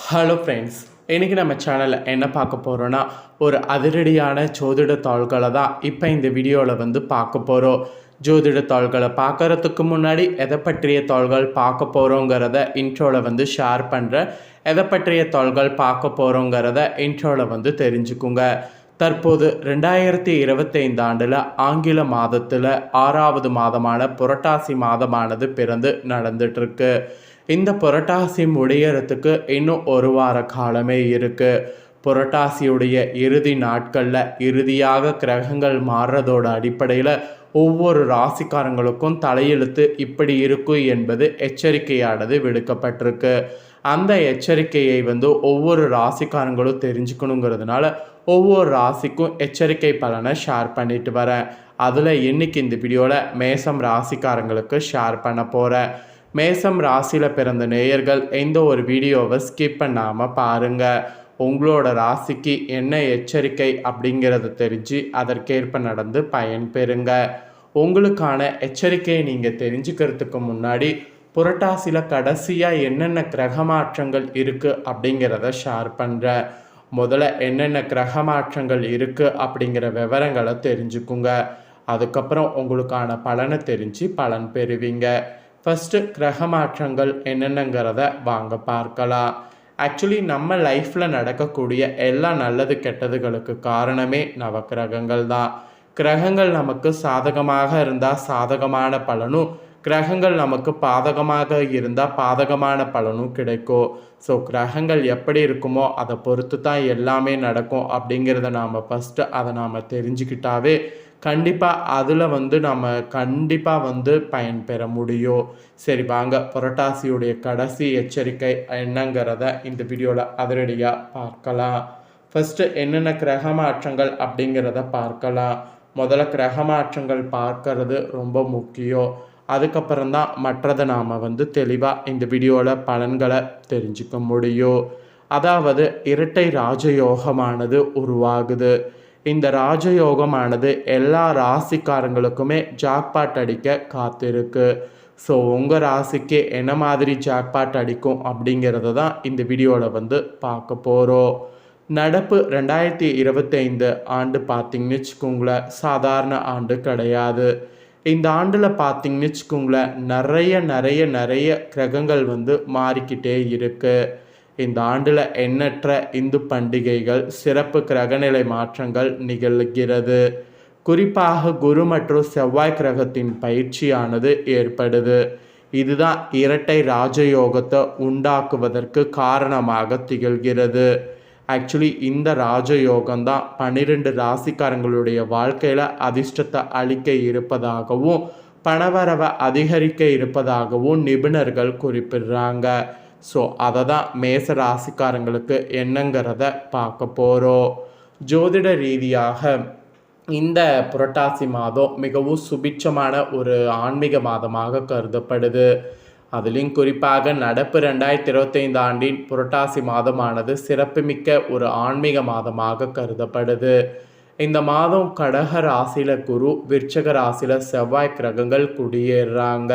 Hello friends இன்றைக்கி நம்ம சேனலில் என்ன பார்க்க போகிறோன்னா ஒரு அதிரடியான ஜோதிட தாள்களை தான் இப்போ இந்த வீடியோவில் வந்து பார்க்க போகிறோம் ஜோதிட தாள்களை பார்க்கறதுக்கு முன்னாடி எதை பற்றிய தாள்கள் பார்க்க போகிறோங்கிறத இன்ட்ரோவில் வந்து ஷேர் பண்ணுறேன் எதை பற்றிய தாள்கள் பார்க்க போகிறோங்கிறத இன்ட்ரோவில் வந்து தெரிஞ்சுக்குங்க. தற்போது ரெண்டாயிரத்தி இருபத்தைந்து ஆண்டில் ஆங்கில மாதத்தில் ஆறாவது மாதமான புரட்டாசி மாதமானது பிறந்து நடந்துட்டுருக்கு இந்த புரட்டாசி முடியறதுக்கு இன்னும் ஒரு வார காலமே இருக்குது புரட்டாசியுடைய இறுதி நாட்களில் இறுதியாக கிரகங்கள் மாறுறதோட அடிப்படையில் ஒவ்வொரு ராசிக்காரங்களுக்கும் தலையெழுத்து இப்படி இருக்கும் என்பது எச்சரிக்கையானது விடுக்கப்பட்டிருக்கு. அந்த எச்சரிக்கையை வந்து ஒவ்வொரு ராசிக்காரங்களும் தெரிஞ்சுக்கணுங்கிறதுனால ஒவ்வொரு ராசிக்கும் எச்சரிக்கை பலனை ஷேர் பண்ணிட்டு வரேன். அதில் இன்னைக்கு இந்த வீடியோவில் மேசம் ராசிக்காரங்களுக்கு ஷேர் பண்ண போகிறேன் மேசம் ராசியில் பிறந்த நேயர்கள் எந்த ஒரு வீடியோவை ஸ்கிப் பண்ணாமல் பாருங்கள் உங்களோட ராசிக்கு என்ன எச்சரிக்கை அப்படிங்கிறத தெரிஞ்சு அதற்கேற்ப நடந்து பயன் பெறுங்க. உங்களுக்கான எச்சரிக்கையை நீங்கள் தெரிஞ்சுக்கிறதுக்கு முன்னாடி புரட்டாசியில் கடைசியாக என்னென்ன கிரக மாற்றங்கள் இருக்குது அப்படிங்கிறத ஷேர் பண்ணுறேன் முதல்ல என்னென்ன கிரக மாற்றங்கள் இருக்குது அப்படிங்கிற விவரங்களை தெரிஞ்சுக்குங்க. அதுக்கப்புறம் உங்களுக்கான பலனை தெரிஞ்சு பலன் பெறுவீங்க. ஃபஸ்ட்டு கிரக மாற்றங்கள் என்னென்னங்கிறத வாங்க பார்க்கலாம். ஆக்சுவலி நம்ம லைஃப்பில் நடக்கக்கூடிய எல்லா நல்லது கெட்டதுகளுக்கு காரணமே நவக்கிரகங்கள் தான். கிரகங்கள் நமக்கு சாதகமாக இருந்தால் சாதகமான பலனும் கிரகங்கள் நமக்கு பாதகமாக இருந்தால் பாதகமான பலனும் கிடைக்கும். ஸோ கிரகங்கள் எப்படி இருக்குமோ அதை பொறுத்து தான் எல்லாமே நடக்கும் அப்படிங்கிறத நாம் ஃபஸ்ட்டு அதை நாம் தெரிஞ்சுக்கிட்டாவே கண்டிப்பாக அதில் வந்து நம்ம கண்டிப்பாக வந்து பயன்பெற முடியும். சரி வாங்க. புரட்டாசியுடைய கடைசி எச்சரிக்கை என்னங்கிறத இந்த வீடியோவில் அதிரடியாக பார்க்கலாம். ஃபஸ்ட்டு என்னென்ன கிரக மாற்றங்கள் அப்படிங்கிறத பார்க்கலாம். முதல்ல கிரக மாற்றங்கள் பார்க்கறது ரொம்ப முக்கியம். அதுக்கப்புறம் தான் மற்றதை நாம் வந்து தெளிவாக இந்த வீடியோவில் பலன்களை தெரிஞ்சுக்க முடியும். அதாவது இரட்டை ராஜயோகமானது உருவாகுது. இந்த ராஜயோகமானது எல்லா ராசிக்காரங்களுக்குமே ஜாக்பாட் அடிக்க காத்திருக்கு. ஸோ உங்கள் ராசிக்கு என்ன மாதிரி ஜாக்பாட் அடிக்கும் அப்படிங்கிறத தான் இந்த வீடியோவில் வந்து பார்க்க போகிறோம் நடப்பு ரெண்டாயிரத்தி இருபத்தைந்து ஆண்டு பார்த்திங்கன்னு வச்சுக்கோங்களேன் சாதாரண ஆண்டு கிடையாது. இந்த ஆண்டில் பார்த்திங்கன்னு வச்சுக்கோங்களேன் நிறைய நிறைய நிறைய கிரகங்கள் வந்து மாறிக்கிட்டே இருக்குது இந்த ஆண்டில் எண்ணற்ற இந்து பண்டிகைகள் சிறப்பு கிரகநிலை மாற்றங்கள் நிகழ்கிறது. குறிப்பாக குரு மற்றும் செவ்வாய் கிரகத்தின் பயிற்சியானது ஏற்படுது. இதுதான் இரட்டை ராஜயோகத்தை உண்டாக்குவதற்கு காரணமாக திகழ்கிறது. ஆக்சுவலி இந்த ராஜயோகம் தான் பன்னிரெண்டு ராசிக்காரங்களுடைய வாழ்க்கையில் அதிர்ஷ்டத்தை அளிக்க இருப்பதாகவும் பணவரவை அதிகரிக்க இருப்பதாகவும் நிபுணர்கள் குறிப்பிடுறாங்க. ஸோ அதை தான் மேச ராசிக்காரங்களுக்கு என்னங்கிறத பார்க்க போகிறோம் ஜோதிட ரீதியாக இந்த புரட்டாசி மாதம் மிகவும் சுபிட்சமான ஒரு ஆன்மீக மாதமாக கருதப்படுது. அதுலேயும் குறிப்பாக நடப்பு ரெண்டாயிரத்தி இருபத்தைந்து ஆண்டின் புரட்டாசி மாதமானது சிறப்புமிக்க ஒரு ஆன்மீக மாதமாக கருதப்படுது. இந்த மாதம் கடக ராசியில் குரு விருச்சக ராசியில் செவ்வாய் கிரகங்கள் குடியேறுறாங்க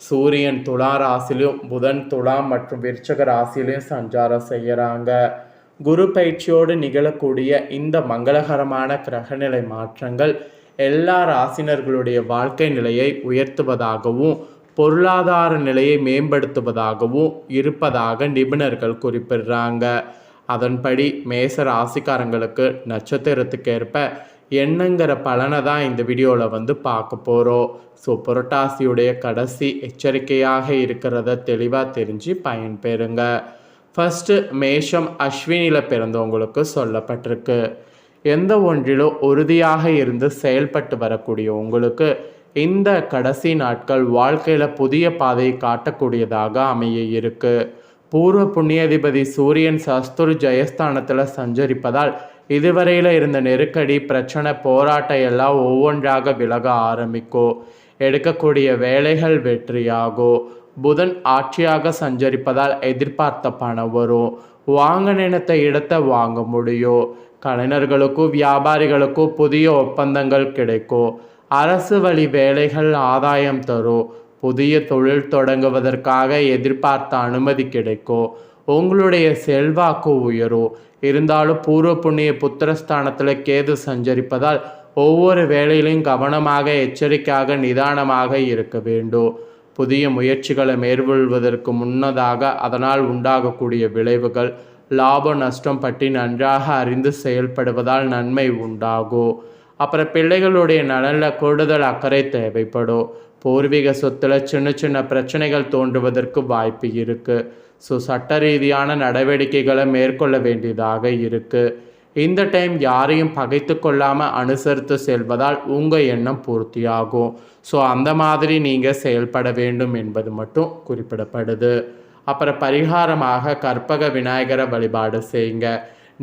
சூரியன் துலா ராசிலையும் புதன் துளா மற்றும் விருச்சக ராசிலையும் சஞ்சாரம் செய்கிறாங்க குரு பயிற்சியோடு நிகழக்கூடிய இந்த மங்களகரமான கிரகநிலை மாற்றங்கள் எல்லா ராசினர்களுடைய வாழ்க்கை நிலையை உயர்த்துவதாகவும் பொருளாதார நிலையை மேம்படுத்துவதாகவும் இருப்பதாக நிபுணர்கள் குறிப்பிடுறாங்க. அதன்படி மேச ராசிக்காரங்களுக்கு நட்சத்திரத்துக்கேற்ப என்னங்கிற பலனை தான் இந்த வீடியோவில் வந்து பார்க்க போகிறோம் ஸோ புரட்டாசியுடைய கடைசி எச்சரிக்கையாக இருக்கிறத தெளிவாக தெரிஞ்சு பயன்பெறுங்க. ஃபஸ்ட்டு மேஷம் அஸ்வினியில் பிறந்தவங்களுக்கு சொல்லப்பட்டிருக்கு. எந்த ஒன்றிலும் உறுதியாக இருந்து செயல்பட்டு வரக்கூடிய உங்களுக்கு இந்த கடைசி நாட்கள் வாழ்க்கையில் புதிய பாதையை காட்டக்கூடியதாக அமைய இருக்குது பூர்வ புண்ணியாதிபதி சூரியன் சஸ்துரு ஜெயஸ்தானத்தில் சஞ்சரிப்பதால் இதுவரையில் இருந்த நெருக்கடி பிரச்சனை போராட்டம் எல்லாம் ஒவ்வொன்றாக விலக ஆரம்பிக்கும் எடுக்கக்கூடிய வேலைகள் வெற்றியாகும் புதன் ஆட்சியாக சஞ்சரிப்பதால் எதிர்பார்த்த பணம் வரும். வாங்க நினைத்த இடத்தை வாங்க முடியும் கலைஞர்களுக்கும் வியாபாரிகளுக்கும் புதிய ஒப்பந்தங்கள் கிடைக்கும் அரசு வழி வேலைகள் ஆதாயம் தரும் புதிய தொழில் தொடங்குவதற்காக எதிர்பார்த்த அனுமதி கிடைக்கும் உங்களுடைய செல்வாக்கு உயரும். இருந்தாலும் பூர்வ புண்ணிய புத்திரஸ்தானத்தில் கேது சஞ்சரிப்பதால் ஒவ்வொரு வேலையிலும் கவனமாக எச்சரிக்கையாக நிதானமாக இருக்க வேண்டும். புதிய முயற்சிகளை மேற்கொள்வதற்கு முன்னதாக அதனால் உண்டாகக்கூடிய விளைவுகள் லாப நஷ்டம் பற்றி நன்றாக அறிந்து செயல்படுவதால் நன்மை உண்டாகும். அப்புறம் பிள்ளைகளுடைய நலனில் கூடுதல் அக்கறை தேவைப்படும். பூர்வீக சொத்துல சின்ன சின்ன பிரச்சனைகள் தோன்றுவதற்கு வாய்ப்பு இருக்குது ஸோ சட்ட ரீதியான நடவடிக்கைகளை மேற்கொள்ள வேண்டியதாக இருக்குது இந்த டைம் யாரையும் பகைத்து கொள்ளாமல் அனுசரித்து செல்வதால் உங்கள் எண்ணம் பூர்த்தியாகும். ஸோ அந்த மாதிரி நீங்கள் செயல்பட வேண்டும் என்பது மட்டும் குறிப்பிடப்படுது. அப்புறம் பரிகாரமாக கற்பக விநாயகரை வழிபாடு செய்யுங்க.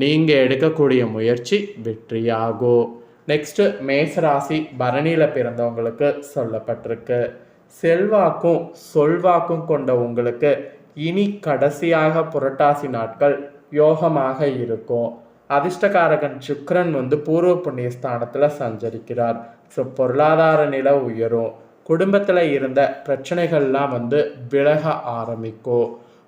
நீங்கள் எடுக்கக்கூடிய முயற்சி வெற்றியாகும். நெக்ஸ்ட்டு மேசராசி பரணியில் பிறந்தவங்களுக்கு சொல்லப்பட்டிருக்கு. செல்வாக்கும் சொல்வாக்கும் கொண்ட உங்களுக்கு இனி கடைசியாக புரட்டாசி நாட்கள் யோகமாக இருக்கும். அதிர்ஷ்டகாரகன் சுக்ரன் வந்து பூர்வ புண்ணிய ஸ்தானத்தில் சஞ்சரிக்கிறார். ஸோ பொருளாதார நிலை உயரும். குடும்பத்தில் இருந்த பிரச்சனைகள்லாம் வந்து விலக ஆரம்பிக்கும்.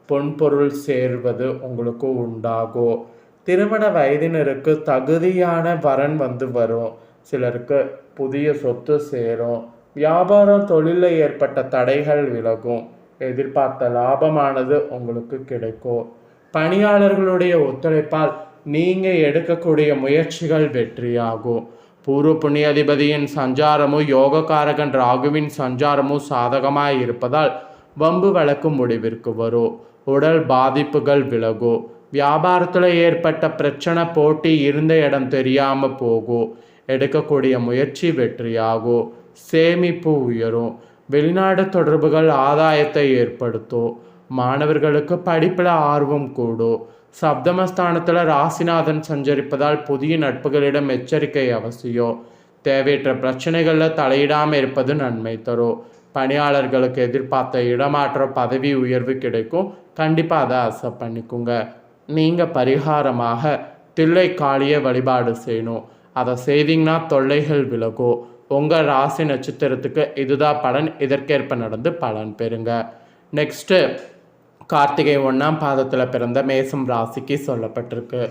பொன்பொருள் சேர்வது உங்களுக்கு உண்டாகும். திருமண வயதினருக்கு தகுதியான வரன் வந்து வரும். சிலருக்கு புதிய சொத்து சேரும். வியாபாரம் தொழிலில் ஏற்பட்ட தடைகள் விலகும். எதிர்பார்த்த லாபமானது உங்களுக்கு கிடைக்கும். பணியாளர்களுடைய ஒத்துழைப்பால் நீங்கள் எடுக்கக்கூடிய முயற்சிகள் வெற்றியாகும். பூர்வ புண்ணியாதிபதியின் சஞ்சாரமும் யோகக்காரகன் ராகுவின் சஞ்சாரமும் சாதகமாக இருப்பதால் வம்பு வழக்கு முடிவிற்கு வரும். உடல் பாதிப்புகள் விலகும். வியாபாரத்தில் ஏற்பட்ட பிரச்சனை போட்டி இருந்த இடம் தெரியாமல் போகும் எடுக்கக்கூடிய முயற்சி வெற்றியாகும் சேமிப்பு உயரும். வெளிநாடு தொடர்புகள் ஆதாயத்தை ஏற்படுத்தும் மாணவர்களுக்கு படிப்பில் ஆர்வம் கூடும் சப்தமஸ்தானத்தில் ராசிநாதன் சஞ்சரிப்பதால் புதிய நட்புகளிடம் எச்சரிக்கை அவசியம் தேவையற்ற பிரச்சனைகளில் தலையிடாமல் இருப்பது நன்மை தரும் பணியாளர்களுக்கு எதிர்பார்த்த இடமாற்ற பதவி உயர்வு கிடைக்கும். கண்டிப்பாக அதை அக்செப்ட் பண்ணிக்கோங்க. நீங்கள் பரிகாரமாக தில்லை காளியை வழிபாடு செய்யணும். அதை செய்தீங்கன்னா தொல்லைகள் விலகும். உங்கள் ராசி நட்சத்திரத்துக்கு இதுதான் பலன் இதற்கேற்ப நடந்து பலன் பெறுங்க. நெக்ஸ்ட்டு கார்த்திகை ஒன்றாம் பாதத்தில் பிறந்த மேசம் ராசிக்கு சொல்லப்பட்டிருக்கு.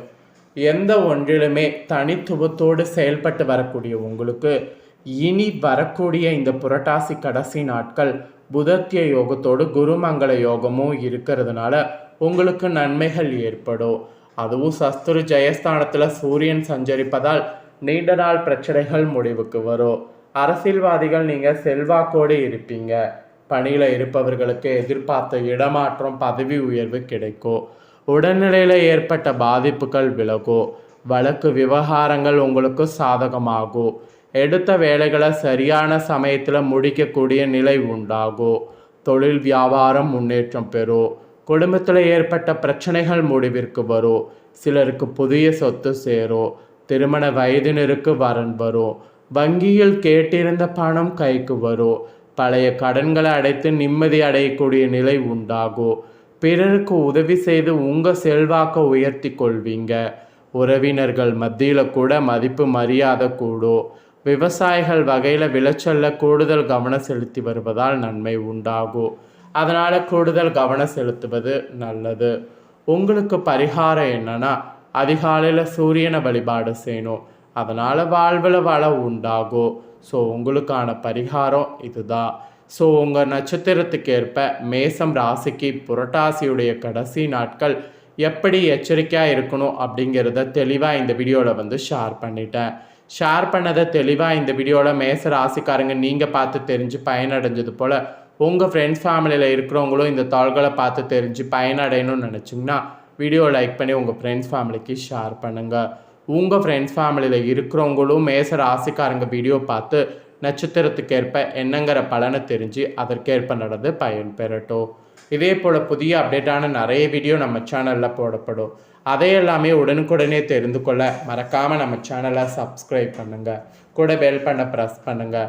எந்த ஒன்றிலுமே தனித்துவத்தோடு செயல்பட்டு வரக்கூடிய உங்களுக்கு இனி வரக்கூடிய இந்த புரட்டாசி கடைசி நாட்கள் புதத்திய யோகத்தோடு குருமங்கள யோகமும் இருக்கிறதுனால உங்களுக்கு நன்மைகள் ஏற்படும். அதுவும் சஸ்துரு ஜெயஸ்தானத்தில் சூரியன் சஞ்சரிப்பதால் நீண்ட நாள் பிரச்சனைகள் முடிவுக்கு வரும். அரசியல்வாதிகள் நீங்கள் செல்வாக்கோடு இருப்பீங்க. பணியில் இருப்பவர்களுக்கு எதிர்பார்த்த இடமாற்றம் பதவி உயர்வு கிடைக்கும். உடல்நிலையில் ஏற்பட்ட பாதிப்புகள் விலகும். வழக்கு விவகாரங்கள் உங்களுக்கு சாதகமாகும். எடுத்த வேலைகளை சரியான சமயத்தில் முடிக்கக்கூடிய நிலை உண்டாகும். தொழில் வியாபாரம் முன்னேற்றம் பெறும். குடும்பத்தில் ஏற்பட்ட பிரச்சனைகள் முடிவிற்கு வரும் சிலருக்கு புதிய சொத்து சேரும் திருமண வயதினருக்கு வரன் வரும் வங்கியில் கேட்டிருந்த பணம் கைக்கு வரும் பழைய கடன்களை அடைத்து நிம்மதி அடையக்கூடிய நிலை உண்டாகும் பிறருக்கு உதவி செய்து உங்கள் செல்வாக்கை உயர்த்தி கொள்வீங்க. உறவினர்கள் மத்தியில் கூட மதிப்பு மரியாதை கூடும் விவசாயிகள் வகையில் விளைச்சல்ல கூடுதல் கவனம் செலுத்தி வருவதால் நன்மை உண்டாகும் அதனால் கூடுதல் கவனம் செலுத்துவது நல்லது. உங்களுக்கு பரிகாரம் என்னன்னா அதிகாலையில் சூரியனை வழிபாடு செய்யணும். அதனால் வாழ்வில் வளம் உண்டாகும். ஸோ உங்களுக்கான பரிகாரம் இதுதான். ஸோ உங்கள் நட்சத்திரத்துக்கு ஏற்ப மேசம் ராசிக்கு புரட்டாசியுடைய கடைசி நாட்கள் எப்படி எச்சரிக்கையாக இருக்கணும் அப்படிங்கிறத தெளிவாக இந்த வீடியோவில் வந்து ஷேர் பண்ணிட்டேன். ஷேர் பண்ணதை தெளிவாக இந்த வீடியோவில் மேச ராசிக்காரங்க நீங்கள் பார்த்து தெரிஞ்சு பயனடைஞ்சது போல் உங்கள் ஃப்ரெண்ட்ஸ் ஃபேமிலியில் இருக்கிறவங்களும் இந்த தாள்களை பார்த்து தெரிஞ்சு பயனடையணும்னு நினச்சிங்கன்னா வீடியோ லைக் பண்ணி உங்கள் ஃப்ரெண்ட்ஸ் ஃபேமிலிக்கு ஷேர் பண்ணுங்கள் உங்கள் ஃப்ரெண்ட்ஸ் ஃபேமிலியில் இருக்கிறவங்களும் மேச ராசிக்காரங்க வீடியோ பார்த்து நட்சத்திரத்துக்கேற்ப என்னங்கிற பலனை தெரிஞ்சு அதற்கேற்ப நடந்து பயன் பெறட்டும் இதே போல் புதிய அப்டேட்டான நிறைய வீடியோ நம்ம சேனலில் போடப்படும். அதை எல்லாமே உடனுக்குடனே தெரிந்து கொள்ள மறக்காமல் நம்ம சேனலை சப்ஸ்கிரைப் பண்ணுங்கள் கூட பெல் பண்ண ப்ரெஸ் பண்ணுங்கள்